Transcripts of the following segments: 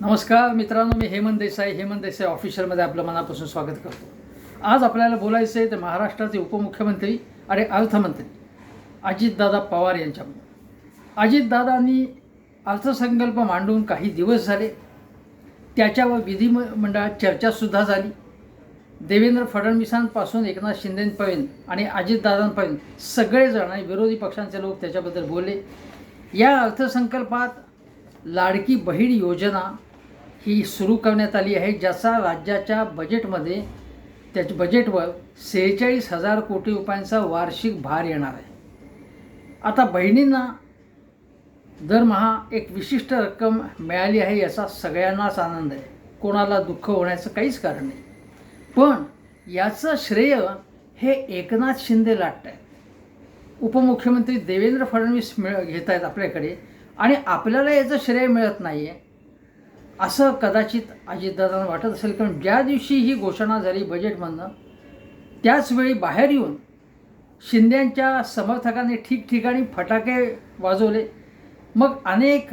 नमस्कार मित्रांनो मी हेमंत देसाई. हेमंत देसाई ऑफिशियलमध्ये आपलं मनापासून स्वागत करतो. आज आपल्याला बोलायचं आहे ते महाराष्ट्राचे उपमुख्यमंत्री आणि अर्थमंत्री अजितदादा पवार यांच्याबद्दल अजितदादांनी अर्थसंकल्प मांडून काही दिवस झाले. त्याच्यावर विधिमंडळात चर्चासुद्धा झाली. देवेंद्र फडणवीसांपासून एकनाथ शिंदेपर्यंत आणि अजितदादांपर्यंत सगळेजण आणि विरोधी पक्षांचे लोक त्याच्याबद्दल बोलले. या अर्थसंकल्पात लाडकी बहीण योजना ही सुरू करण्यात आली आहे ज्याचा राज्याच्या बजेटमध्ये त्याच्या बजेटवर सेहेचाळीस हजार कोटी रुपयांचा वार्षिक भार येणार आहे. आता बहिणींना दरमहा एक विशिष्ट रक्कम मिळाली आहे याचा सगळ्यांनाच आनंद आहे. कोणाला दुःख होण्याचं काहीच कारण नाही. पण याचं श्रेय हे एकनाथ शिंदे लाटत आहेत उपमुख्यमंत्री देवेंद्र फडणवीस मिळ घेत आहेत आपल्याकडे. आणि आपल्याला याचं श्रेय मिळत नाही आहे असं कदाचित अजितदादांना वाटत असेल कारण ज्या दिवशी ही घोषणा झाली बजेटमधनं त्याचवेळी बाहेर येऊन शिंद्यांच्या समर्थकांनी ठिकठिकाणी फटाके वाजवले. मग अनेक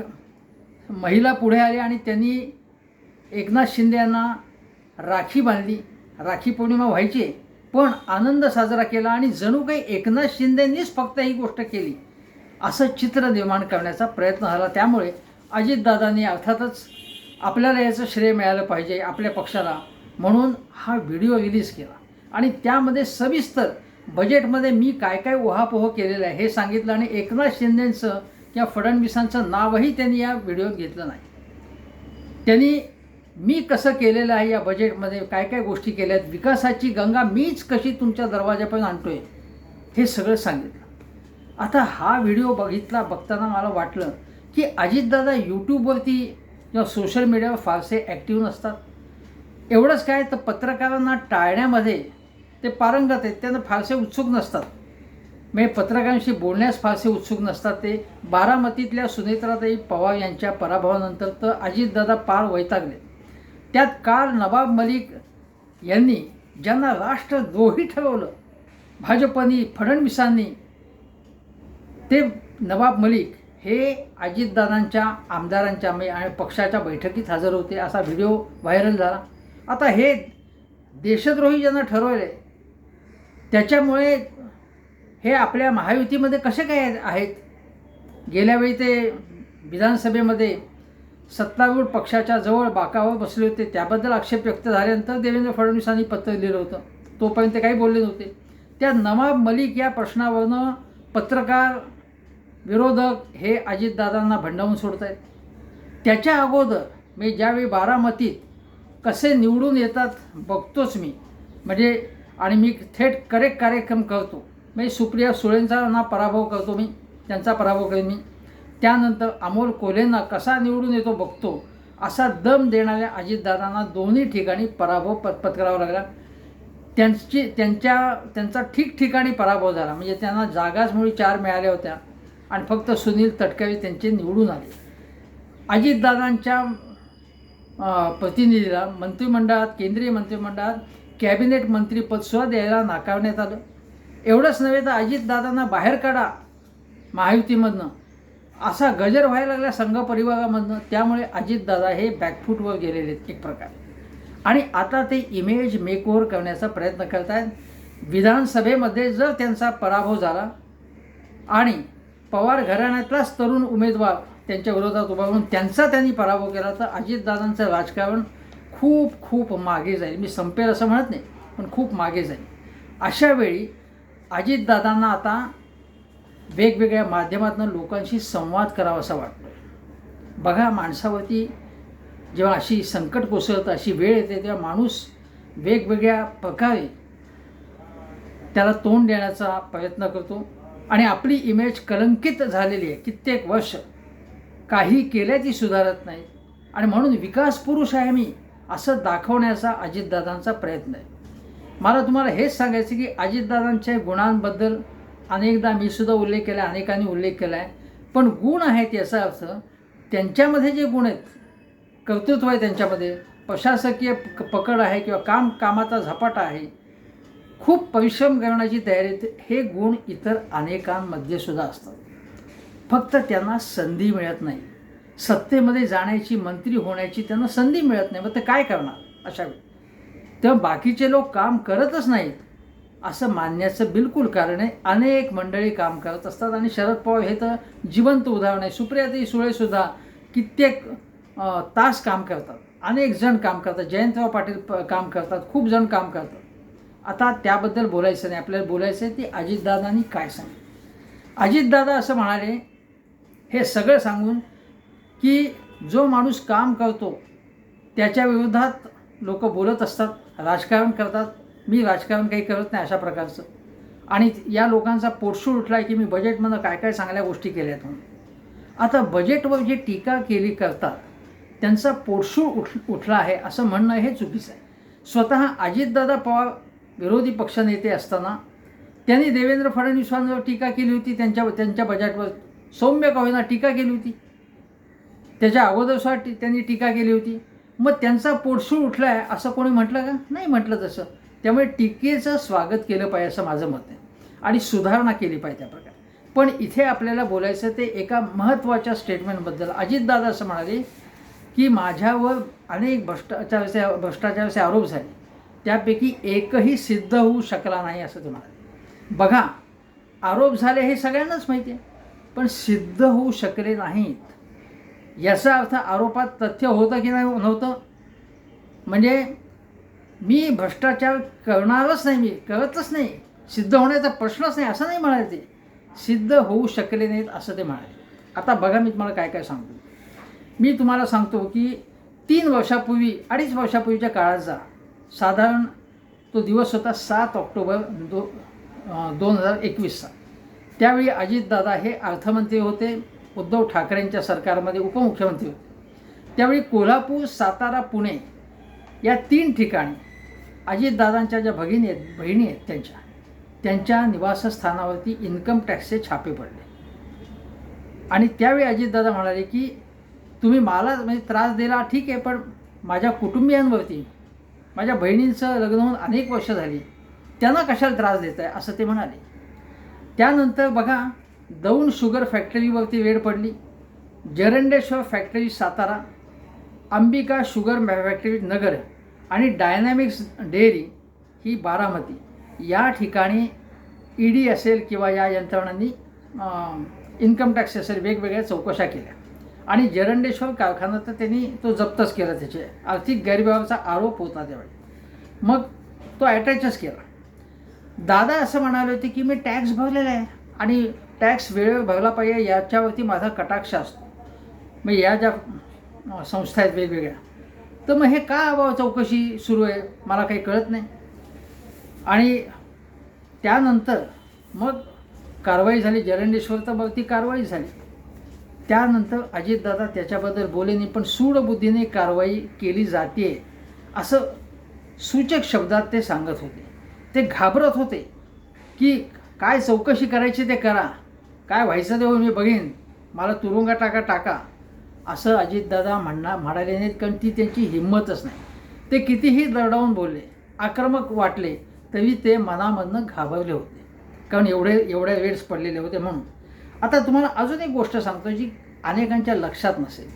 महिला पुढे आल्या आणि त्यांनी एकनाथ शिंदे यांना राखी बांधली. राखी पौर्णिमा व्हायची पण आनंद साजरा केला आणि जणू काही एकनाथ शिंदेंनीच फक्त ही गोष्ट केली. असं चित्र निर्माण करण्याचा प्रयत्न झाला. त्यामुळे अजितदादांनी अर्थातच आपल्याला याचं श्रेय मिळालं पाहिजे आपल्या पक्षाला म्हणून हा व्हिडिओ रिलीज केला. आणि त्यामध्ये सविस्तर बजेटमध्ये मी काय काय उहापोह केलेलं आहे हे सांगितलं आणि एकनाथ शिंदेंचं किंवा फडणवीसांचं नावही त्यांनी या व्हिडिओत घेतलं नाही. त्यांनी मी कसं केलेलं आहे या बजेटमध्ये काय काय गोष्टी केल्या आहेत विकासाची गंगा मीच कशी तुमच्या दरवाजापर्यंत आणतोय हे सगळं सांगितलं. आता हा व्हिडिओ बघितला बघताना मला वाटलं की अजितदादा यूट्यूबवरती किंवा सोशल मीडियावर फारसे ॲक्टिव्ह नसतात. एवढंच काय तर पत्रकारांना टाळण्यामध्ये ते पारंगत आहेत त्यांना फारसे उत्सुक नसतात. म्हणजे पत्रकारांशी बोलण्यास फारसे उत्सुक नसतात ते. बारामतीतल्या सुनेत्राताई पवार यांच्या पराभवानंतर तर अजितदादा पार वैतागले. त्यात काल नवाब मलिक यांनी ज्यांना राष्ट्रद्रोही ठरवलं भाजपनी फडणवीसांनी ते नवाब मलिक हे अजितदादांच्या आमदारांच्या म्हणजे आणि पक्षाच्या बैठकीत हजर होते. असा व्हिडिओ व्हायरल झाला. आता हे देशद्रोही ज्यांना ठरवले त्याच्यामुळे हे आपल्या महायुतीमध्ये कसे काय आहेत? गेल्यावेळी ते विधानसभेमध्ये सत्तारूढ पक्षाच्या जवळ बाकावर बसले होते. त्याबद्दल आक्षेप व्यक्त झाल्यानंतर देवेंद्र फडणवीसांनी पत्र लिहिलं होतं. तोपर्यंत काही बोलले नव्हते. त्या नवाब मलिक या प्रश्नावरनं पत्रकार विरोधक हे अजितदादांना भंडावून सोडत आहेत त्याच्या अगोदर मी ज्यावेळी बारामतीत कसे निवडून येतात बघतोच मी. म्हणजे आणि मी थेट करेक्ट कार्यक्रम करतो. मी सुप्रिया सुळेंचा ना पराभव करतो मी त्यांचा पराभव करेन मी. त्यानंतर अमोल कोल्हेंना कसा निवडून येतो बघतो असा दम देणाऱ्या अजितदादांना दोन्ही ठिकाणी पराभव प पत्करावा लागला. त्यांची त्यांच्या त्यांचा ठिकठिकाणी पराभव झाला. म्हणजे त्यांना जागाच मुळी चार मिळाल्या होत्या. आणि फक्त सुनील तटकरे त्यांचे निवडून आले. अजितदादांच्या प्रतिनिधीला मंत्रिमंडळात केंद्रीय मंत्रिमंडळात कॅबिनेट मंत्रीपदसुद्धा द्यायला नाकारण्यात आलं. एवढंच नव्हे तर अजितदादांना बाहेर काढा महायुतीमधनं. असा गजर व्हायला लागला संघ परिवारामधनं. त्यामुळे अजितदादा हे बॅकफूटवर गेलेले आहेत एक प्रकारे. आणि आता ते इमेज मेकओव्हर करण्याचा प्रयत्न करत आहेत विधानसभेमध्ये जर त्यांचा पराभव झाला आणि पवार घराण्यातलाच तरुण उमेदवार त्यांच्या विरोधात उभा राहून त्यांचा त्यांनी पराभव केला तर अजितदादांचं राजकारण खूप खूप मागे जाईल. मी संपेल असं म्हणत नाही पण खूप मागे जाईल. अशा वेळी अजितदादांना आता वेगवेगळ्या माध्यमातून लोकांशी संवाद करावा असा वाटतो बघा माणसावरती जेव्हा अशी संकट कोसळतं अशी वेळ येते तेव्हा माणूस वेगवेगळ्या प्रकारे त्याला तोंड देण्याचा प्रयत्न करतो. आणि आपली इमेज कलंकित झालेली आहे. कित्येक वर्ष काही केल्याची सुधारत नाही. आणि म्हणून विकास पुरुष आहे मी असं दाखवण्याचा अजितदादांचा प्रयत्न आहे. मला तुम्हाला हेच सांगायचं की अजितदादांच्या गुणांबद्दल अनेकदा मी सुद्धा उल्लेख केला आहे अनेकांनी उल्लेख केला आहे पण गुण आहेत याचा अर्थ त्यांच्यामध्ये जे गुण आहेत कर्तृत्व आहे त्यांच्यामध्ये प्रशासकीय पकड आहे किंवा काम कामाचा झपाटा आहे खूप परिश्रम करण्याची तयारी हे गुण इतर अनेकांमध्ये सुद्धा असतात. फक्त त्यांना संधी मिळत नाही. सत्तेमध्ये जाण्याची मंत्री होण्याची त्यांना संधी मिळत नाही. मग ते काय करणार? अशा वेळी. तेव्हा बाकीचे लोक काम करतच नाहीत असं मानण्याचं बिलकुल कारण आहे. अनेक मंडळी काम करत असतात आणि शरद पवार हे तर जिवंत उदाहरण आहे. सुप्रियाताई सुळेसुद्धा कित्येक तास काम करतात. अनेक जण काम करतात. जयंतराव पाटील प- काम करतात. खूप जण काम करतात. आता त्याबद्दल बोलायचं नाही. आपल्याला बोलायचं आहे ती अजितदादांनी काय सांगितलं? अजितदादा असं म्हणाले हे सगळं सांगून की जो माणूस काम करतो त्याच्या विरोधात लोक बोलत असतात राजकारण करतात. मी राजकारण काही करत नाही अशा प्रकारचं. आणि या लोकांचा पोटसूळ उठला आहे की मी बजेटमधनं काय काय चांगल्या गोष्टी केल्या आहेत म्हणून. आता बजेटवर जी टीका केली करतात त्यांचा पोटसूळ उठ उठला आहे असं म्हणणं हे चुकीचं आहे. स्वतः अजितदादा पवार विरोधी पक्षनेते असताना त्यांनी देवेंद्र फडणवीसांवर टीका केली होती त्यांच्या त्यांच्या बजेटवर सौम्य का होईना टीका केली होती. त्याच्या अगोदरसुद्धा टी त्यांनी टीका केली होती. मग त्यांचा पोटसूळ उठला आहे असं कोणी म्हटलं का? नाही म्हटलं तसं. त्यामुळे टीकेचं स्वागत केलं पाहिजे असं माझं मत आहे. आणि सुधारणा केली पाहिजे त्या प्रकारे. पण इथे आपल्याला बोलायचं ते एका महत्त्वाच्या स्टेटमेंटबद्दल अजितदादा असं म्हणाले की माझ्यावर अनेक भ्रष्टाचाराचे भ्रष्टाचाराचे आरोप झाले. त्यापैकी एकही सिद्ध होऊ शकला नाही असं ते म्हणाले. बघा आरोप झाले हे सगळ्यांनाच माहिती आहे पण सिद्ध होऊ शकले नाहीत. याचा अर्थ आरोपात तथ्य होतं की नाही नव्हतं? म्हणजे मी भ्रष्टाचार करणारच नाही मी करतच नाही. सिद्ध होण्याचा प्रश्नच नाही असं नाही म्हणाले ते. सिद्ध होऊ शकले नाहीत असं ते म्हणाले. आता बघा मी तुम्हाला काय काय सांगतो. मी तुम्हाला सांगतो की तीन वर्षापूर्वी अडीच वर्षापूर्वीच्या काळाचा साधारण तो दिवस होता सात ऑक्टोबर दो दोन हजार एकवीसचा. त्यावेळी अजितदादा हे अर्थमंत्री होते उद्धव ठाकरेंच्या सरकारमध्ये उपमुख्यमंत्री होते. त्यावेळी कोल्हापूर सातारा पुणे या तीन ठिकाणी अजितदादांच्या ज्या भगिनी आहेत बहिणी आहेत त्यांच्या त्यांच्या निवासस्थानावरती इन्कम टॅक्सचे छापे पडले. आणि त्यावेळी अजितदादा म्हणाले की तुम्ही मला म्हणजे त्रास दिला ठीक आहे पण माझ्या कुटुंबियांवरती माझ्या बहिणींचं लग्न होऊन अनेक वर्ष झाली. त्यांना कशाला त्रास देत आहे असं ते म्हणाले. त्यानंतर बघा दौंड शुगर फॅक्टरीवरती वेळ पडली. Jarandeshwar factory Satara Ambika sugar factory Nagar आणि डायनॅमिक्स डेअरी ही बारामती. या ठिकाणी ई डी असेल किंवा या यंत्रणांनी इन्कम टॅक्स असेल वेगवेगळ्या चौकशा केल्या. आणि जरंडेश्वर कारखाना तर त्यांनी तो जप्तच केला त्याचे. आर्थिक गैरव्यवहाराचा आरोप होता त्यावेळी. मग तो अटॅचच केला. दादा असं म्हणाले होते की मी टॅक्स भरलेला आहे आणि टॅक्स वेळेवर भरला पाहिजे याच्यावरती माझा कटाक्ष असतो. मग या ज्या संस्था आहेत वेगवेगळ्या तर मग हे का अभाव चौकशी सुरू आहे? मला काही कळत नाही. आणि त्यानंतर मग कारवाई झाली. जरंडेश्वर तर मग ती कारवाई झाली. त्यानंतर अजितदादा त्याच्याबद्दल बोले नाही पण सूडबुद्धीने कारवाई केली जाते असं सूचक शब्दात ते सांगत होते. ते घाबरत होते की काय चौकशी करायची ते करा. काय व्हायचं ते मी बघेन. मला तुरुंगा टाका टाका. असं अजितदादा म्हणणार म्हणाले नाहीत कारण ती त्यांची हिंमतच नाही. ते कितीही दरडावून बोलले आक्रमक वाटले तरी ते मनामधनं घाबरले होते. कारण एवढे एवढ्या वेळेस पडलेले होते म्हणून. आता तुम्हाला अजून एक गोष्ट सांगतो जी अनेकांच्या लक्षात नसेल.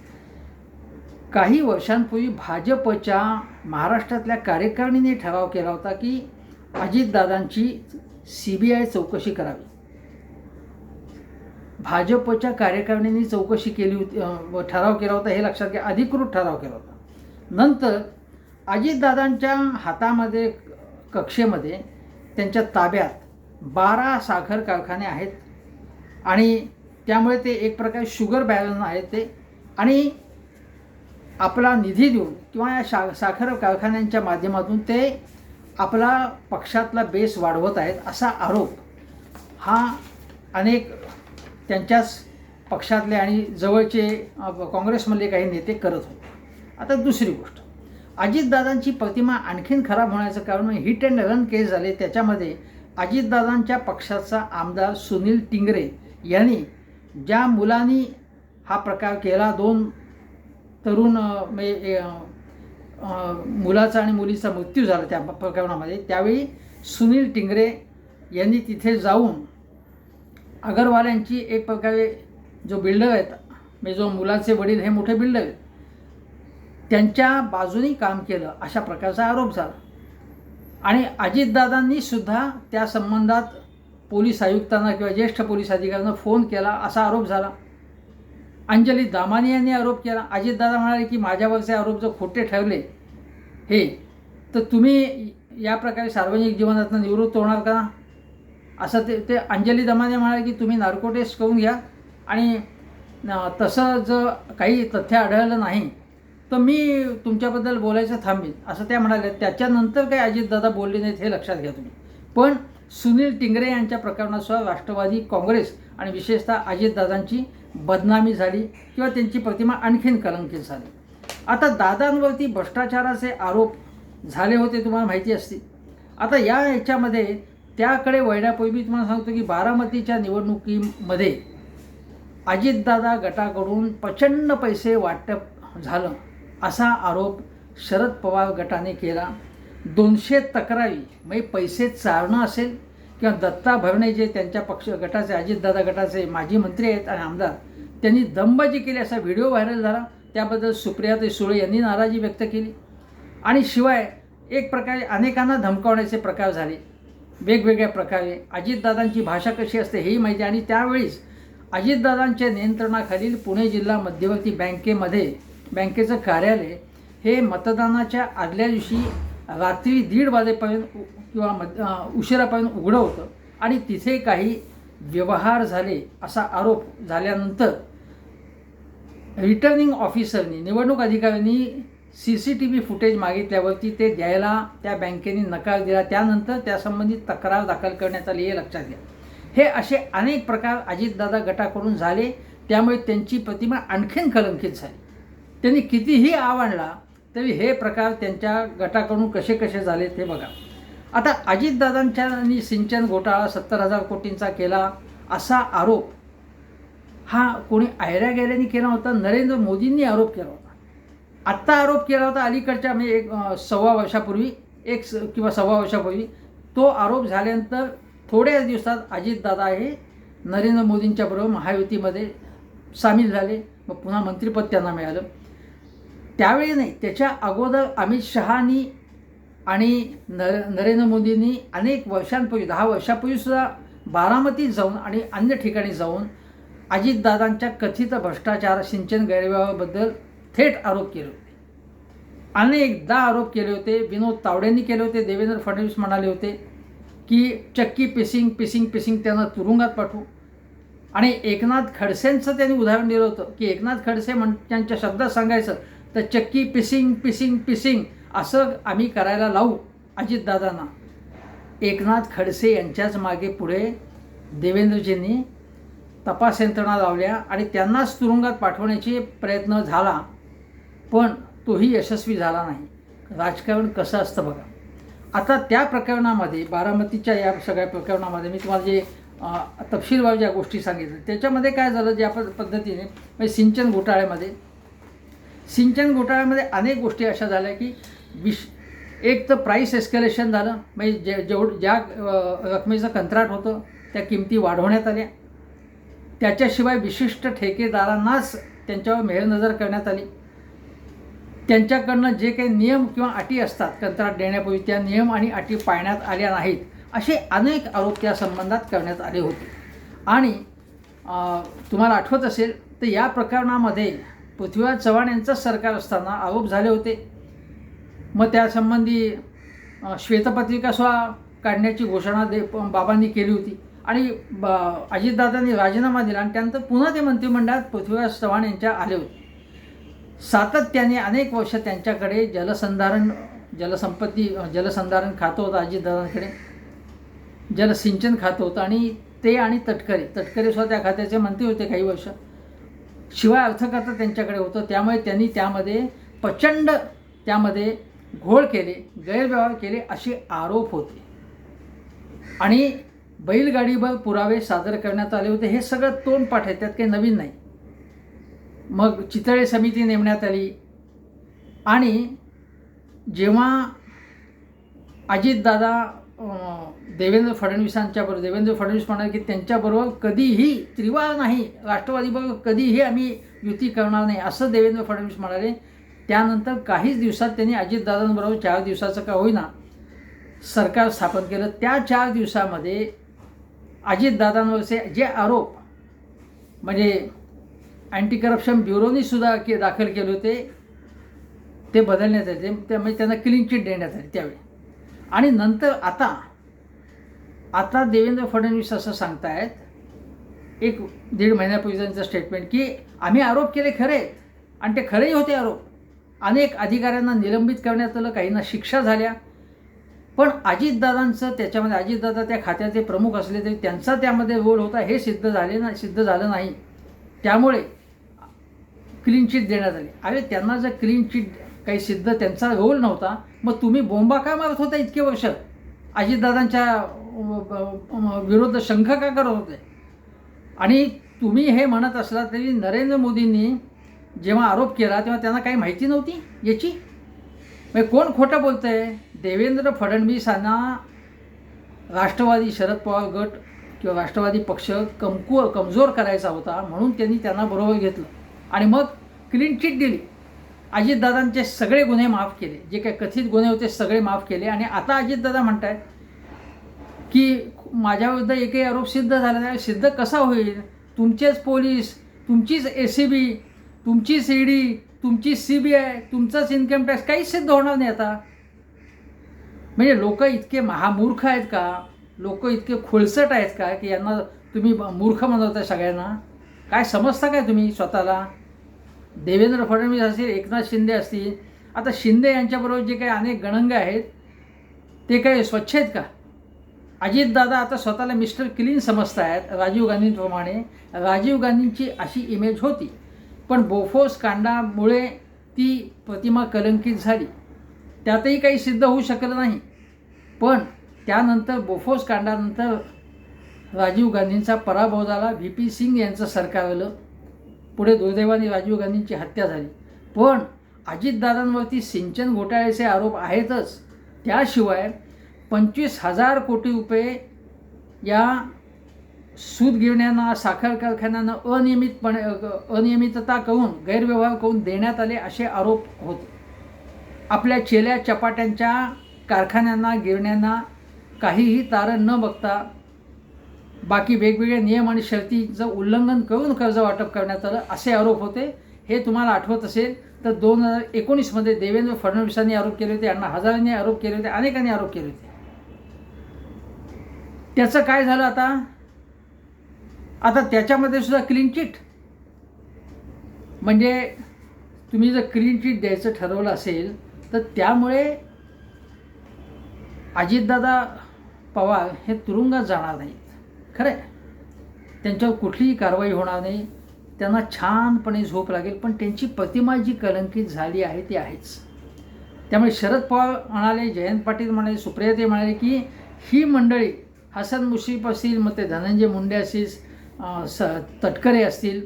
काही वर्षांपूर्वी भाजपच्या महाराष्ट्रातल्या कार्यकारिणीने ठराव केला होता की अजितदादांची सी बी आय चौकशी करावी. भाजपच्या कार्यकारिणीने चौकशी केली होती ठराव केला होता हे लक्षात घ्या अधिकृत ठराव केला होता. नंतर अजितदादांच्या हातामध्ये कक्षेमध्ये त्यांच्या ताब्यात बारा साखर कारखाने आहेत आणि त्यामुळे ते एक प्रकारे शुगर बॅलन आहेत ते. आणि आपला निधी देऊन किंवा या शा साखर कारखान्यांच्या माध्यमातून ते आपला पक्षातला बेस वाढवत आहेत असा आरोप हा अनेक त्यांच्याच पक्षातले आणि जवळचे काँग्रेसमधले काही नेते करत होते. आता दुसरी गोष्ट. अजितदादांची प्रतिमा आणखीन खराब होण्याचं कारण म्हणजे हिट अँड रन केस झाले. त्याच्यामध्ये अजितदादांच्या पक्षाचा आमदार सुनील टिंगरे यांनी ज्या मुलांनी हा प्रकार केला दोन तरुण म्हणजे मुलाचा आणि मुलीचा मृत्यू झाला त्या प्रकरणामध्ये त्यावेळी सुनील टिंगरे यांनी तिथे जाऊन अगरवाल्यांची एक प्रकारे जो बिल्डर आहेत म्हणजे जो मुलाचे वडील हे मोठे बिल्डर आहेत त्यांच्या बाजूनी काम केलं अशा प्रकारचा आरोप झाला. आणि अजितदादांनी सुद्धा त्या संबंधात पोलीस आयुक्तांना किंवा ज्येष्ठ पोलीस अधिकाऱ्यांना फोन केला असा आरोप झाला. अंजली दामानी यांनी आरोप केला. अजितदादा म्हणाले की माझ्यावरचे आरोप जर खोटे ठरले हे तर तुम्ही या प्रकारे सार्वजनिक जीवनातून निवृत्त होणार का? असं ते ते अंजली दमाने म्हणाले की तुम्ही नार्को टेस्ट करून घ्या. आणि तसं जर काही तथ्य आढळलं नाही तर मी तुमच्याबद्दल बोलायचं थांबेन असं त्या म्हणाल्या. त्याच्यानंतर काही अजितदादा बोलले नाहीत हे लक्षात घ्या तुम्ही. पण सुनील टिंगरे यांच्या प्रकरणासह राष्ट्रवादी काँग्रेस आणि विशेषतः अजितदादांची बदनामी झाली किंवा त्यांची प्रतिमा आणखीन कलंकित झाली. आता दादांवरती भ्रष्टाचाराचे आरोप झाले होते तुम्हाला माहिती असतील. आता या याच्यामध्ये त्याकडे वळण्यापूर्वी तुम्हाला सांगतो की बारामतीच्या निवडणुकीमध्ये अजितदादा गटाकडून प्रचंड पैसे वाटप झालं असा आरोप शरद पवार गटाने केला. दोनशे तक्रारी म्हणजे पैसे चारणं असेल किंवा दत्ता भरणे जे त्यांच्या पक्ष गटाचे अजितदादा गटाचे माजी मंत्री आहेत आणि आमदार त्यांनी दमबाजी केली असा व्हिडिओ व्हायरल झाला. त्याबद्दल सुप्रियाताई सुळे यांनी नाराजी व्यक्त केली. आणि शिवाय एक प्रकारे अनेकांना धमकावण्याचे प्रकार झाले. वेगवेगळ्या प्रकारे अजितदादांची भाषा कशी असते हेही माहिती आणि त्यावेळीच अजितदादांच्या नियंत्रणाखालील पुणे जिल्हा मध्यवर्ती बँकेमध्ये बँकेचं कार्यालय हे मतदानाच्या आदल्या दिवशी रात्री दीड वाजेपर्यंत किंवा मध उशिरापर्यंत उघडं होतं. आणि तिथे काही व्यवहार झाले असा आरोप झाल्यानंतर रिटर्निंग ऑफिसरनी निवडणूक अधिकाऱ्यांनी C C T V footage मागितल्यावरती ते द्यायला त्या बँकेने नकार दिला. त्यानंतर त्यासंबंधी तक्रार दाखल करण्यात आली हे लक्षात घ्या. हे असे अनेक प्रकार अजितदादा गटाकडून झाले. त्यामुळे त्यांची प्रतिमा आणखीन कलंकित झाली. त्यांनी कितीही आव आणला तरी हे प्रकार त्यांच्या गटाकडून कसे कसे झाले ते बघा. आता अजितदादांच्या आणि सिंचन घोटाळा सत्तर हजार कोटींचा केला असा आरोप हा कोणी आयऱ्या गेल्याने केला होता नरेंद्र मोदींनी आरोप केला होता. आत्ता आरोप केला होता अलीकडच्या म्हणजे एक सव्वा वर्षापूर्वी एक स किंवा सव्वा वर्षापूर्वी तो आरोप झाल्यानंतर थोड्याच दिवसात अजितदादा हे नरेंद्र मोदींच्या बरोबर महायुतीमध्ये सामील झाले. मग पुन्हा मंत्रिपद त्यांना मिळालं. त्यावेळी नाही त्याच्या अगोदर अमित शहानी आणि नर नरेंद्र मोदींनी अनेक वर्षांपूर्वी दहा वर्षापूर्वीसुद्धा बारामतीत जाऊन आणि अन्य ठिकाणी जाऊन अजितदादांच्या कथित भ्रष्टाचार सिंचन गैरव्यवहाराबद्दल थेट आरोप केले होते. अनेकदा आरोप केले होते विनोद तावडेंनी केले होते देवेंद्र फडणवीस म्हणाले होते की चक्की पिसिंग पिसिंग पिसिंग त्यांना तुरुंगात पाठवू. आणि एकनाथ खडसेंचं त्यांनी उदाहरण दिलं होतं की एकनाथ खडसे म्हण त्यांच्या शब्दात सांगायचं तर चक्की पिसिंग पिसिंग पिसिंग असं आम्ही करायला लावू अजितदादांना. एकनाथ खडसे यांच्याच मागे पुढे देवेंद्रजींनी तपास यंत्रणा लावल्या आणि त्यांनाच तुरुंगात पाठवण्याचे प्रयत्न झाला पण तोही यशस्वी झाला नाही. राजकारण कसं असतं बघा. आता त्या प्रकरणामध्ये बारामतीच्या या सगळ्या प्रकरणामध्ये मी तुम्हाला जे अ, तपशीलवार ज्या गोष्टी सांगितल्या त्याच्यामध्ये काय झालं ज्या पद्धतीने म्हणजे सिंचन घोटाळ्यामध्ये सिंचन घोटाळ्यामध्ये अनेक गोष्टी अशा झाल्या की विश एक तर प्राईस एस्केलेशन झालं. म्हणजे जे जेवढ ज्या रकमेचं कंत्राट होतं त्या किमती वाढवण्यात आल्या. त्याच्याशिवाय विशिष्ट ठेकेदारांनाच त्यांच्यावर मेहरनजर करण्यात आली. त्यांच्याकडनं जे काही नियम किंवा अटी असतात कंत्राट देण्यापूर्वी त्या नियम आणि अटी पाळण्यात आल्या नाहीत असे अनेक आरोप त्या संबंधात करण्यात आले होते. आणि तुम्हाला आठवत असेल तर या प्रकरणामध्ये पृथ्वीराज चव्हाण यांचंच सरकार असताना आरोप झाले होते. मग त्यासंबंधी श्वेतपत्रिका सुद्धा काढण्याची घोषणा दे बाबांनी केली होती. आणि ब अजितदादांनी राजीनामा दिला आणि त्यानंतर पुन्हा ते मंत्रिमंडळात पृथ्वीराज चव्हाण यांच्या आले होते. सातत्याने अनेक वर्ष त्यांच्याकडे जलसंधारण जलसंपत्ती जलसंधारण खातं होतं अजितदादांकडे. जलसिंचन खातं होतं आणि ते आणि तटकरे. तटकरे सुद्धा त्या खात्याचे मंत्री होते काही वर्ष. शिवाय अर्थकर्ता त्यांच्याकडे होतं. त्यामुळे त्यांनी त्यामध्ये प्रचंड त्यामध्ये घोळ केले गैरव्यवहार केले असे आरोप होते. आणि बैलगाडीवर पुरावे सादर करण्यात आले होते. हे सगळं तोंडपाठ आहे त्यात काही नवीन नाही. मग चितळे समिती नेमण्यात आली. आणि जेव्हा अजितदादा देवेंद्र फडणवीसांच्याबरोबर देवेंद्र फडणवीस म्हणाले की त्यांच्याबरोबर कधीही त्रिवार नाही राष्ट्रवादीबरोबर कधीही आम्ही युती करणार नाही असं देवेंद्र फडणवीस म्हणाले. त्यानंतर काहीच दिवसात त्यांनी अजितदादांबरोबर चार दिवसाचं का होईना सरकार स्थापन केलं. त्या चार दिवसामध्ये अजितदादांवरचे जे आरोप म्हणजे अँटी करप्शन ब्युरोनी सुद्धा के दाखल केले होते ते बदलण्यात आले. ते- त्यामुळे त्यांना क्लीन चिट देण्यात आली त्यावेळी. आणि नंतर आता आता देवेंद्र फडणवीस असं सांगतायत एक दीड महिन्यापूर्वी त्यांचं स्टेटमेंट की आम्ही आरोप केले खरे आणि ते खरेही होते आरोप. अनेक अधिकाऱ्यांना निलंबित करण्यात आलं काहींना शिक्षा झाल्या. पण अजितदादांचं त्याच्यामध्ये अजितदादा त्या खात्याचे प्रमुख असले तरी त्यांचा त्यामध्ये रोल होता हे सिद्ध झाले ना सिद्ध झालं नाही. त्यामुळे क्लीन चिट देण्यात आली. अरे त्यांना जर क्लीन चिट काही सिद्ध त्यांचा रोल नव्हता मग तुम्ही बोंबा का मारत होता इतके वर्ष. अजितदादांच्या विरुद्ध शंख का करत होते. आणि तुम्ही हे म्हणत असला तरी नरेंद्र मोदींनी जेव्हा आरोप केला तेव्हा त्यांना काही माहिती नव्हती याची? म्हणजे कोण खोटं बोलतं आहे देवेंद्र फडणवीसांना राष्ट्रवादी शरद पवार गट किंवा राष्ट्रवादी पक्ष कमकू कमजोर करायचा होता म्हणून त्यांनी त्यांना बरोबर घेतलं. आणि मग क्लीन चिट दिली. अजितदादांचे सगळे गुन्हे माफ केले. जे काही कथित गुन्हे होते सगळे माफ केले. आणि आता अजितदादा म्हणत आहेत की माझ्याविरुद्ध एकही आरोप सिद्ध झाला नाही. सिद्ध कसा होईल? तुमचेच पोलीस तुमचीच ए सी बी तुमचीच ई डी तुमची सी बी आय तुमचाच इन्कम टॅक्स काहीच सिद्ध होणार नाही आता. म्हणजे लोक इतके महामूर्ख आहेत का? लोक इतके खोलसट आहेत का? की यांना तुम्ही मूर्ख म्हणवता सगळ्यांना? काय समजता काय तुम्ही स्वतःला? देवेंद्र फडणवीस असतील एकनाथ शिंदे असतील. आता शिंदे यांच्याबरोबर जे काही अनेक गणंग आहेत ते काही स्वच्छ आहेत का? अजितदादा आता स्वतःला मिस्टर क्लीन समजत आहेत राजीव गांधींप्रमाणे. राजीव गांधींची अशी इमेज होती. पण बोफोर्स कांडामुळे ती प्रतिमा कलंकित झाली. त्यातही काही सिद्ध होऊ शकलं नाही. पण त्यानंतर बोफोर्स कांडानंतर राजीव गांधींचा पराभव झाला. व्ही पी सिंग यांचं सरकार आलं. पुढे दुर्दैवाने राजीव गांधींची हत्या झाली. पण अजितदादांवरती सिंचन घोटाळ्याचे आरोप आहेतच. त्याशिवाय पंचवीस हजार कोटी रुपये या सूतगिरण्यांना साखर कारखान्यांना अनियमितपणे अनियमितता करून गैरव्यवहार करून देण्यात आले असे आरोप होते. आपल्या चेल्या चपाट्यांच्या कारखान्यांना गिरण्यांना काहीही तारण न बघता बाकी वेगवेगळे नियम आणि शर्तीचं उल्लंघन करून कर्ज वाटप करण्यात आलं असे आरोप होते. हे तुम्हाला आठवत असेल तर दोन हजार एकोणीसमध्ये देवेंद्र फडणवीसांनी आरोप केले होते अण्णा हजारेंनी आरोप केले होते अनेकांनी आरोप केले होते. त्याचं काय झालं आता? आता त्याच्यामध्ये सुद्धा क्लीन चिट म्हणजे तुम्ही जर क्लीन चिट द्यायचं ठरवलं असेल तर त्यामुळे अजितदादा पवार हे तुरुंगात जाणार नाहीत. खरं आहे. त्यांच्यावर कुठलीही कारवाई होणार नाही. त्यांना छानपणे झोप लागेल पण त्यांची प्रतिमा जी कलंकित झाली आहे ती आहेच. त्यामुळे शरद पवार म्हणाले जयंत पाटील म्हणाले सुप्रियाते म्हणाले की ही मंडळी हसन मुश्रीफ असतील मग ते धनंजय मुंडे असतील स तटकरे असतील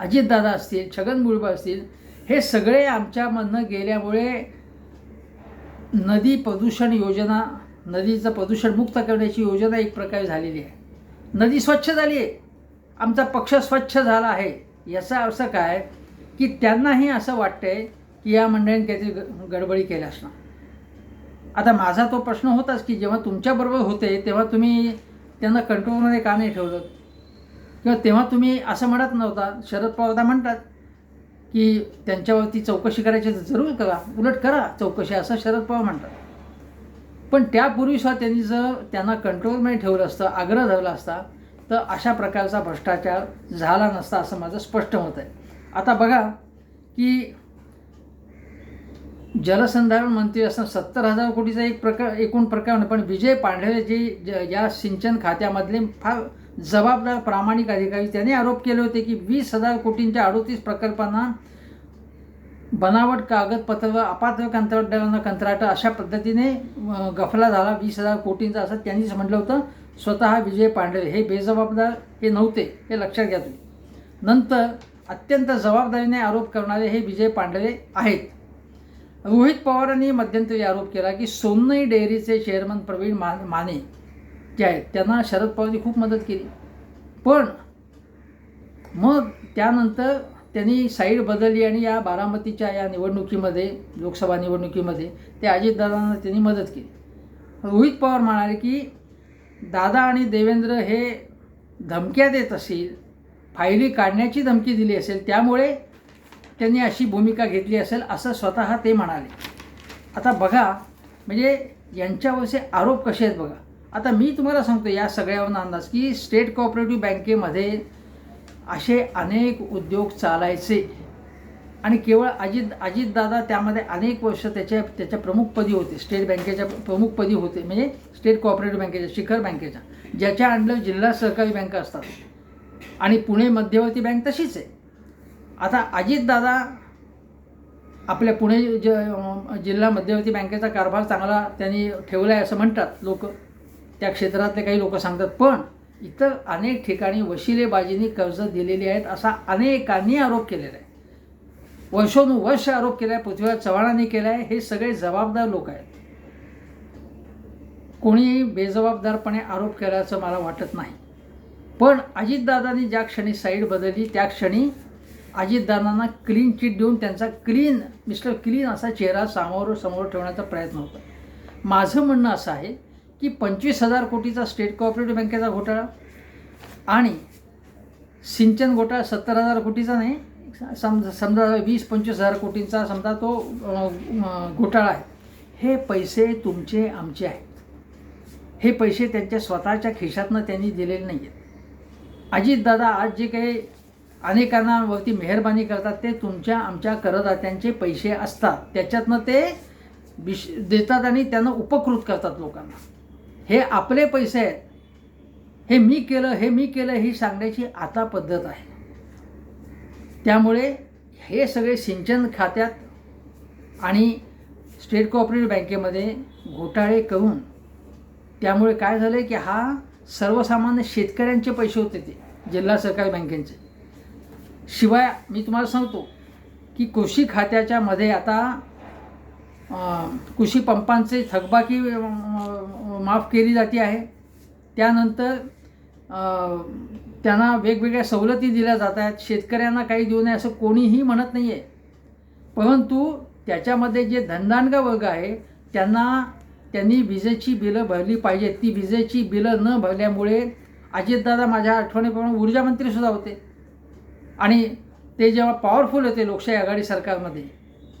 अजितदादा असतील छगन मुळबा असतील हे सगळे आमच्यामधनं गेल्यामुळे नदी प्रदूषण योजना नदीचं प्रदूषण मुक्त करण्याची योजना एक प्रकारे झालेली आहे. नदी स्वच्छ झाली आहे. आमचा पक्ष स्वच्छ झाला आहे. याचा अर्थ काय? की त्यांनाही असं वाटतंय की या मंडळीने काहीतरी ग- गडबडी केली असणार. आता माझा तो प्रश्न होताच की जेव्हा तुमच्याबरोबर होते तेव्हा तुम्ही त्यांना कंट्रोलमध्ये का नाही ठेवलं? किंवा तेव्हा तुम्ही असं म्हणत नव्हता शरद पवार म्हणतात की त्यांच्यावरती चौकशी करायची तर जरूर करा उलट करा चौकशी असं शरद पवार म्हणतात. पण त्यापूर्वी सुद्धा त्यांनी जर त्यांना कंट्रोलमध्ये ठेवलं असतं आग्रह धरला असता तर अशा प्रकारचा भ्रष्टाचार झाला नसता असं माझं स्पष्ट मत आहे. आता बघा की जलसंधारण मंत्री असताना सत्तर हजार कोटीचा एक प्रकार एकूण प्रकार नाही, पण विजय पांढरे जे ज- या सिंचन खात्यामधले फार जबाबदार प्रामाणिक अधिकारी त्यांनी आरोप केले होते की वीस हजार कोटींच्या अडोतीस प्रकल्पांना बनावट कागदपत्र व अपात्र कंत्राटदारांना कंत्राट अशा पद्धतीने गफला झाला वीस हजार कोटींचा असं त्यांनीच म्हटलं होतं. स्वतः विजय पांढरे हे बेजबाबदार हे नव्हते हे लक्षात घ्या तुम्ही. नंतर अत्यंत जबाबदारीने आरोप करणारे हे विजय पांढरे आहेत. रोहित पवारांनी मध्यंतरी आरोप केला की सोनई डेअरीचे चेअरमन प्रवीण मा माने जे आहेत त्यांना शरद पवारांनी खूप मदत केली. पण मग त्यानंतर त्यांनी साईड बदलली आणि या बारामतीच्या या निवडणुकीमध्ये लोकसभा निवडणुकीमध्ये ते अजितदादांना त्यांनी मदत केली. रोहित पवार म्हणाले की दादा आणि देवेंद्र हे धमक्या देत असतील फायली काढण्याची धमकी दिली असेल त्यामुळे त्यांनी अशी भूमिका घेतली असेल असं स्वतः ते म्हणाले. आता बघा म्हणजे यांच्यावरचे आरोप कसे आहेत बघा. आता मी तुम्हाला सांगतो या सगळ्यावरून अंदाज की स्टेट कोऑपरेटिव्ह बँकेमध्ये असे अनेक उद्योग चालायचे. आणि केवळ अजित अजितदादा त्यामध्ये अनेक वर्ष त्याच्या त्याच्या प्रमुखपदी होते. स्टेट बँकेच्या प्रमुखपदी होते. म्हणजे स्टेट कोऑपरेटिव्ह बँकेच्या शिखर बँकेच्या ज्याच्या अंडर जिल्हा सहकारी बँका असतात. आणि पुणे मध्यवर्ती बँक तशीच आहे. आता अजितदादा आपल्या पुणे ज जिल्हा मध्यवर्ती बँकेचा कारभार चांगला त्यांनी ठेवला आहे असं म्हणतात लोक. त्या क्षेत्रातले काही लोक सांगतात. पण इतर अनेक ठिकाणी वशिलेबाजींनी कर्ज दिलेली आहेत असा अनेकांनी आरोप केलेला आहे. वर्षानुवर्ष आरोप केला आहे पृथ्वीराज चव्हाणांनी केला आहे हे सगळे जबाबदार लोक आहेत. कोणी बेजबाबदारपणे आरोप केल्याचं मला वाटत नाही. पण अजितदादांनी ज्या क्षणी साईड बदलली त्या क्षणी अजितदादांना क्लीन चिट देऊन त्यांचा क्लीन मिस्टर क्लीन असा चेहरा समोर समोर ठेवण्याचा प्रयत्न होता. माझं म्हणणं असं आहे की पंचवीस हजार कोटीचा स्टेट कोऑपरेटिव्ह बँकेचा घोटाळा आणि सिंचन घोटाळा सत्तर हजार कोटीचा नाही समजा समजा वीस पंचवीस हजार कोटींचा समजा तो घोटाळा आहे. हे पैसे तुमचे आमचे आहेत. हे पैसे त्यांच्या स्वतःच्या खिशातनं त्यांनी दिलेले नाही आहेत अजितदादा आज जे काही अनेकांवरती मेहरबानी करतात ते तुमच्या आमच्या करदात्यांचे पैसे असतात. त्याच्यातनं ते विश देतात आणि त्यांना उपकृत करतात लोकांना. हे आपले पैसे आहेत. हे मी केलं हे मी केलं ही सांगण्याची आता पद्धत आहे. त्यामुळे हे सगळे सिंचन खात्यात आणि स्टेट कोऑपरेटिव्ह बँकेमध्ये घोटाळे करून त्यामुळे काय झालं आहे की हा सर्वसामान्य शेतकऱ्यांचे पैसे होते ते जिल्हा सहकारी बँकेचे. शिवाय मी तुम्हाला सांगतो की कृषी खात्याच्या मध्ये आता कृषी पंपांचे थकबाकी माफ केली जाते आहे. त्यानंतर त्यांना वेगवेगळ्या सवलती दिल्या जात आहेत. शेतकऱ्यांना काही देऊ नये असं कोणीही म्हणत नाही आहे परंतु त्याच्यामध्ये जे धंदांगा वर्ग आहे त्यांना त्यांनी विजेची बिलं भरली पाहिजेत. ती विजेची बिलं न भरल्यामुळे अजितदादा माझ्या आठवणीप्रमाणे ऊर्जामंत्रीसुद्धा होते. आणि ते जेव्हा पॉवरफुल होते लोकशाही आघाडी सरकारमध्ये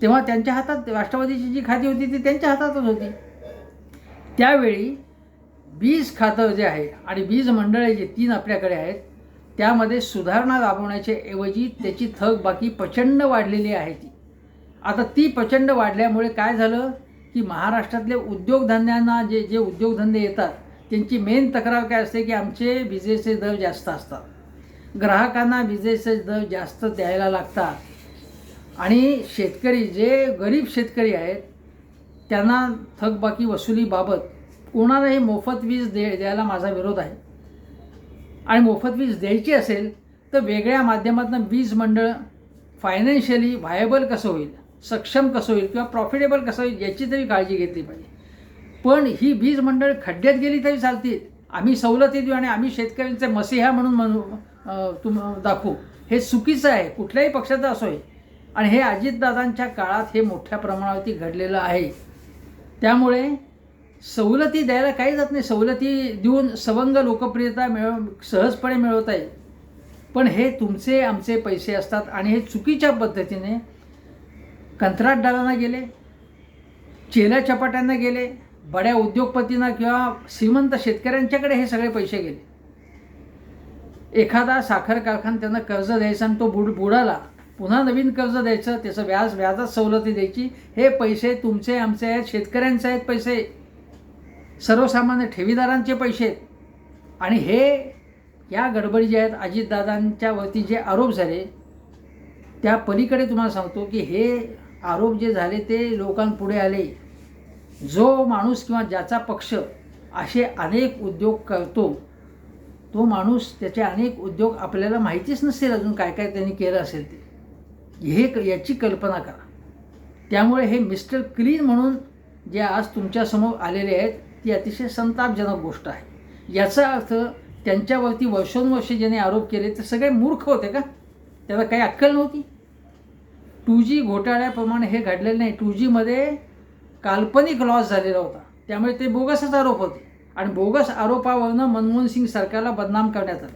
तेव्हा त्यांच्या हातात राष्ट्रवादीची जी खाती होती ती त्यांच्या हातातच होती. त्यावेळी बीज खातं जे आहे आणि बीज मंडळे जे तीन आपल्याकडे आहेत त्यामध्ये सुधारणा राबवण्याच्या ऐवजी त्याची थकबाकी प्रचंड वाढलेली आहे ती. आता ती प्रचंड वाढल्यामुळे काय झालं की महाराष्ट्रातले उद्योगधंद्यांना जे जे उद्योगधंदे येतात त्यांची मेन तक्रार काय असते की आमचे विजेचे दर जास्त असतात. ग्राहकांना विजेचे दर जास्त द्यायला लागतात. आणि शेतकरी जे गरीब शेतकरी आहेत त्यांना थकबाकी वसुलीबाबत कोणालाही मोफत वीज दे द्यायला माझा विरोध आहे. आणि मोफत वीज द्यायची असेल तर वेगळ्या माध्यमातून वीज मंडळ फायनान्शियली व्हायबल कसं होईल सक्षम कसं होईल किंवा प्रॉफिटेबल कसं होईल याची तरी काळजी घेतली पाहिजे. पण ही वीज मंडळ खड्ड्यात गेली तरी चालतील. आम्ही सवलती देऊ आणि आम्ही शेतकऱ्यांचे मसिहा म्हणून म्हणू तुम दाखवू. हे चुकीचं आहे. कुठल्याही पक्षाचं असो आहे आणि हे अजितदादांच्या काळात हे मोठ्या प्रमाणावरती घडलेलं आहे. त्यामुळे सवलती द्यायला काही जात नाही. सवलती देऊन सवंग लोकप्रियता मिळव सहजपणे मिळवता येईल पण हे तुमचे आमचे पैसे असतात आणि हे चुकीच्या पद्धतीने कंत्राटदारांना गेले चेल्या चपाट्यांना गेले बड्या उद्योगपतींना किंवा श्रीमंत शेतकऱ्यांच्याकडे हे सगळे पैसे गेले. एखादा साखर कारखाना त्यांना कर्ज द्यायचा आणि तो बुड बुडाला पुन्हा नवीन कर्ज द्यायचं त्याचं व्याज व्याजात सवलती द्यायची हे पैसे तुमचे आमचे आहेत शेतकऱ्यांचे आहेत पैसे. सर्वसामान्य ठेवीदारांचे पैसे आहेत. आणि हे या गडबडी जे आहेत अजितदादांच्या वरती जे आरोप झाले त्या पलीकडे तुम्हाला सांगतो की हे आरोप जे झाले ते लोकांपुढे आले. जो माणूस किंवा ज्याचा पक्ष असे अनेक उद्योग करतो तो माणूस त्याचे अनेक उद्योग आपल्याला माहितीच नसेल अजून काय काय त्यांनी केलं असेल ते. हे क- याची कल्पना करा. त्यामुळे हे मिस्टर क्लीन म्हणून जे आज तुमच्यासमोर आलेले आहेत ती अतिशय संतापजनक गोष्ट आहे. याचा अर्थ त्यांच्यावरती वर्षोनुवर्षे ज्याने आरोप केले ते सगळे मूर्ख होते का? त्याला काही अक्कल नव्हती? टू जी घोटाळ्याप्रमाणे हे घडलेलं नाही. टू जीमध्ये काल्पनिक लॉस झालेला होता. त्यामुळे ते बोगसच आरोप होते. आणि बोगस आरोपावरनं मनमोहन सिंग सरकारला बदनाम करण्यात आलं.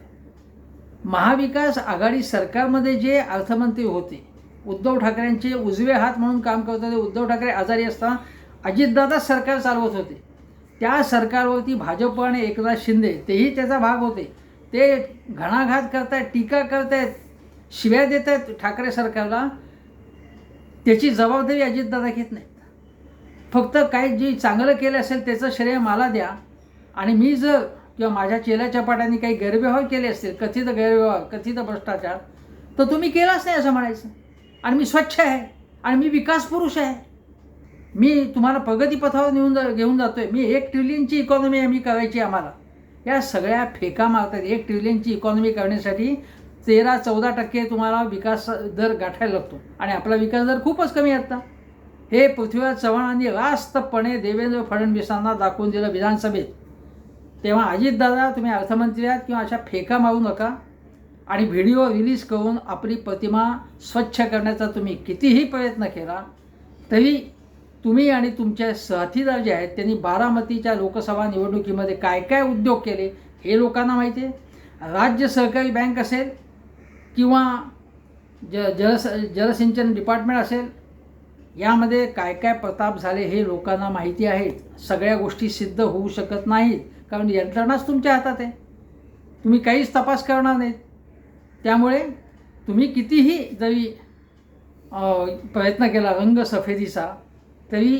महाविकास आघाडी सरकारमध्ये जे अर्थमंत्री होते उद्धव ठाकरेंचे उजवे हात म्हणून काम करत होते उद्धव ठाकरे आजारी असताना अजितदादा सरकार चालवत होते. त्या सरकारवरती भाजप आणि एकनाथ शिंदे तेही त्याचा भाग होते. ते घणाघात करतायत टीका करतायत शिव्या देत आहेत ठाकरे सरकारला. त्याची जबाबदारी अजितदादा घेत नाहीत. फक्त काही जे चांगलं केलं असेल त्याचं श्रेय मला द्या. आणि मी जर किंवा माझ्या चेल्याच्या पाट्याने काही गैरव्यवहार केले असतील कथित गैरव्यवहार कथित भ्रष्टाचार तर तुम्ही केलाच नाही असं म्हणायचं. आणि मी स्वच्छ आहे आणि मी विकास पुरुष आहे. मी तुम्हाला प्रगतीपथावर नेऊन जा घेऊन जातो आहे मी एक ट्रिलियनची इकॉनॉमी आम्ही करायची आम्हाला. या सगळ्या फेका मारतात एक ट्रिलियनची इकॉनॉमी करण्यासाठी तेरा चौदा टक्के तुम्हाला विकास दर गाठायला लागतो. आणि आपला विकास दर खूपच कमी आता. हे पृथ्वीराज चव्हाणांनी रास्तपणे देवेंद्र फडणवीसांना दाखवून दिलं विधानसभेत. तेव्हा अजितदादा तुम्ही अर्थमंत्री आहात किंवा अशा फेका मारू नका आणि व्हिडिओ रिलीज करून आपली प्रतिमा स्वच्छ करण्याचा तुम्ही कितीही प्रयत्न केला तरी तुम्ही आणि तुमचे साथीदार जे आहेत त्यांनी बारामतीच्या लोकसभा निवडणुकीमध्ये काय काय उद्योग केले हे लोकांना माहिती आहे. राज्य सहकारी बँक असेल किंवा ज जलस जलसिंचन डिपार्टमेंट असेल यामध्ये काय काय प्रताप झाले हे लोकांना माहिती आहेत सगळ्या गोष्टी सिद्ध होऊ शकत नाहीत. कारण यंत्रणाच तुमच्या हातात आहे. तुम्ही काहीच तपास करणार नाहीत. त्यामुळे तुम्ही कितीही जरी प्रयत्न केला रंग सफेदीचा तरी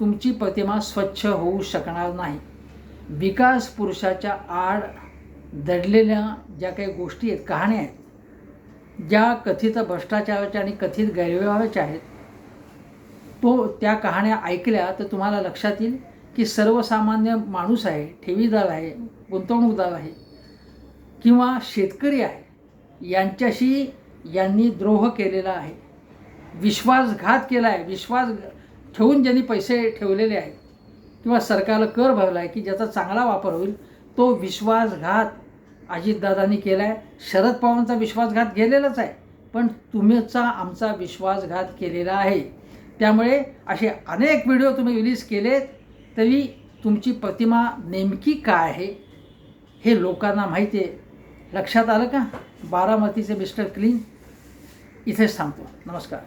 तुमची प्रतिमा स्वच्छ होऊ शकणार नाही. विकास पुरुषाच्या आड दडलेल्या ज्या काही गोष्टी आहेत कहाण्या आहेत ज्या कथित भ्रष्टाचाराच्या आणि कथित गैरव्यवहाराच्या आहेत तो त्या कहाण्या ऐकल्या तर तुम्हाला लक्षात येईल की सर्वसामान्य माणूस आहे ठेवीदार आहे गुंतवणूकदार आहे किंवा शेतकरी आहे यांच्याशी यांनी द्रोह केलेला आहे विश्वासघात केला आहे विश्वास ठेवून ज्यांनी पैसे ठेवलेले आहेत किंवा सरकारला कर भरला आहे की ज्याचा चांगला वापर होईल तो विश्वासघात अजितदादांनी केला आहे शरद पवारांचा विश्वासघात केलेलाच आहे पण तुम्हीचा आमचा विश्वासघात केलेला आहे. त्यामुळे असे अनेक व्हिडिओ तुम्ही रिलीज केलेत. तरी तुमची प्रतिमा नेमकी काय आहे हे लोकांना माहिती आहे. लक्षात आलं का? बारामतीचे मिस्टर क्लीन इथेच थांबतो. नमस्कार.